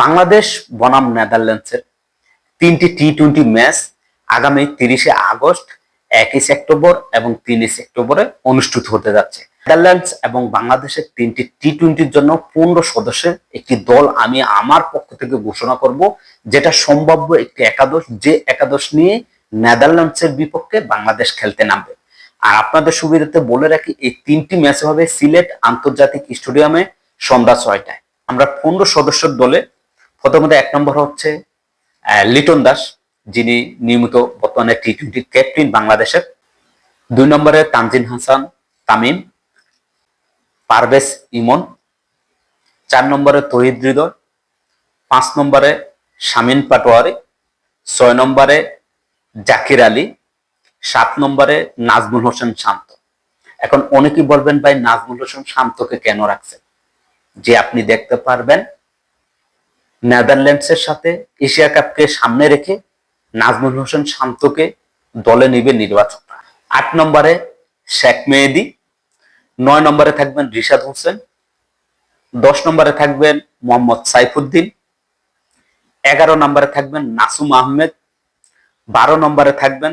বাংলাদেশ বনাম নেদারল্যান্ডসের তিনটি টি টোয়েন্টি ম্যাচ আগামী তিরিশে আগস্ট, একই সেপ্টেম্বর এবং তিনই সেপ্টেম্বরে অনুষ্ঠিত হতে যাচ্ছে। নেদারল্যান্ডস এবং বাংলাদেশের তিনটি টি টোয়েন্টির জন্য পনেরো সদস্যের একটি দল আমি আমার পক্ষ থেকে ঘোষণা করব, যেটা সম্ভাব্য একটি একাদশ, যে একাদশ নিয়ে নেদারল্যান্ডসের বিপক্ষে বাংলাদেশ খেলতে নামবে। আর আপনাদের সুবিধাতে বলে রাখি, এই তিনটি ম্যাচ হবে সিলেট আন্তর্জাতিক স্টেডিয়ামে সন্ধ্যা ছয়টায়। আমরা পনেরো সদস্যের দলে প্রথমত এক নম্বর হচ্ছে লিটন দাস, যিনি নিয়মিত বর্তমানে টি টোয়েন্টির ক্যাপ্টেন বাংলাদেশের। দুই নম্বরে তানজিন হাসান, তামিম, পারভেজ ইমন। চার নম্বরে তহিদ হৃদয়। পাঁচ নম্বরে শামিন পাটোয়ারি। ছয় নম্বরে জাকির আলী। সাত নম্বরে নাজমুল হোসেন শান্ত। এখন অনেকেই বলবেন, ভাই, নাজমুল হোসেন শান্তকে কেন রাখছেন? যে আপনি দেখতে পারবেন নেদারল্যান্ডসের সাথে এশিয়া কাপকে সামনে রেখে নাজমুল হোসেন শান্তকে দলে নিবে নির্বাচকরা। আট নম্বরে শেখ মেহেদি, নয় নম্বরে থাকবেন রিশাদ হোসেন, দশ নম্বরে থাকবেন মোহাম্মদ সাইফুদ্দিন, এগারো নম্বরে থাকবেন নাসুম আহমেদ, বারো নম্বরে থাকবেন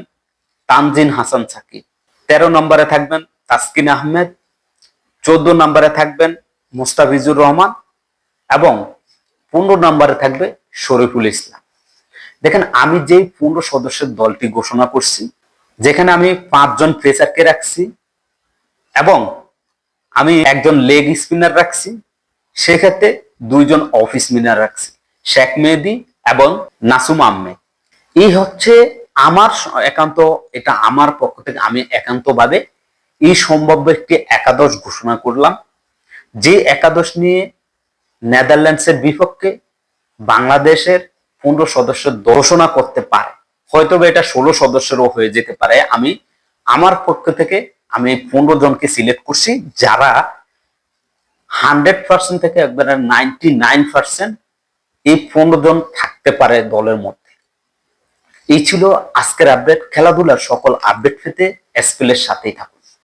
তানজিন হাসান সাকিব তেরো নম্বরে থাকবেন তাসকিন আহমেদ, চোদ্দ নম্বরে থাকবেন মুস্তাফিজুর রহমান এবং পনেরো নম্বরে থাকবে শরীফুল ইসলাম। দেখেন, আমি যেই পনেরো সদস্যের দলটি ঘোষণা করছি, যেখানে আমি পাঁচজন পেসারকে রাখছি এবং আমি একজন লেগ স্পিনার রাখছি, সেক্ষেত্রে দুইজন অফ স্পিনার রাখছি, শেখ মেহেদি এবং নাসুম আহমেদ। এই হচ্ছে আমার একান্ত, এটা আমার পক্ষ থেকে আমি একান্তভাবে এই সম্ভাব্য একটি একাদশ ঘোষণা করলাম। যে একাদশ নিয়ে নেদারল্যান্ডসের বিপক্ষে বাংলাদেশের পনেরো সদস্য ঘোষণা করতে পারে। হয়তো এটা ষোলো সদস্যেরও হয়ে যেতে পারে। আমি, আমার পক্ষ থেকে আমি পনেরো জনকে সিলেক্ট করছি যারা হান্ড্রেড পার্সেন্ট থেকে একবারে নাইনটি নাইন পার্সেন্ট এই পনেরো জন থাকতে পারে দলের মধ্যে। এই ছিল আজকের আপডেট খেলাধুলার সকল আপডেট পেতে এসপিএল সাথেই থাকুন।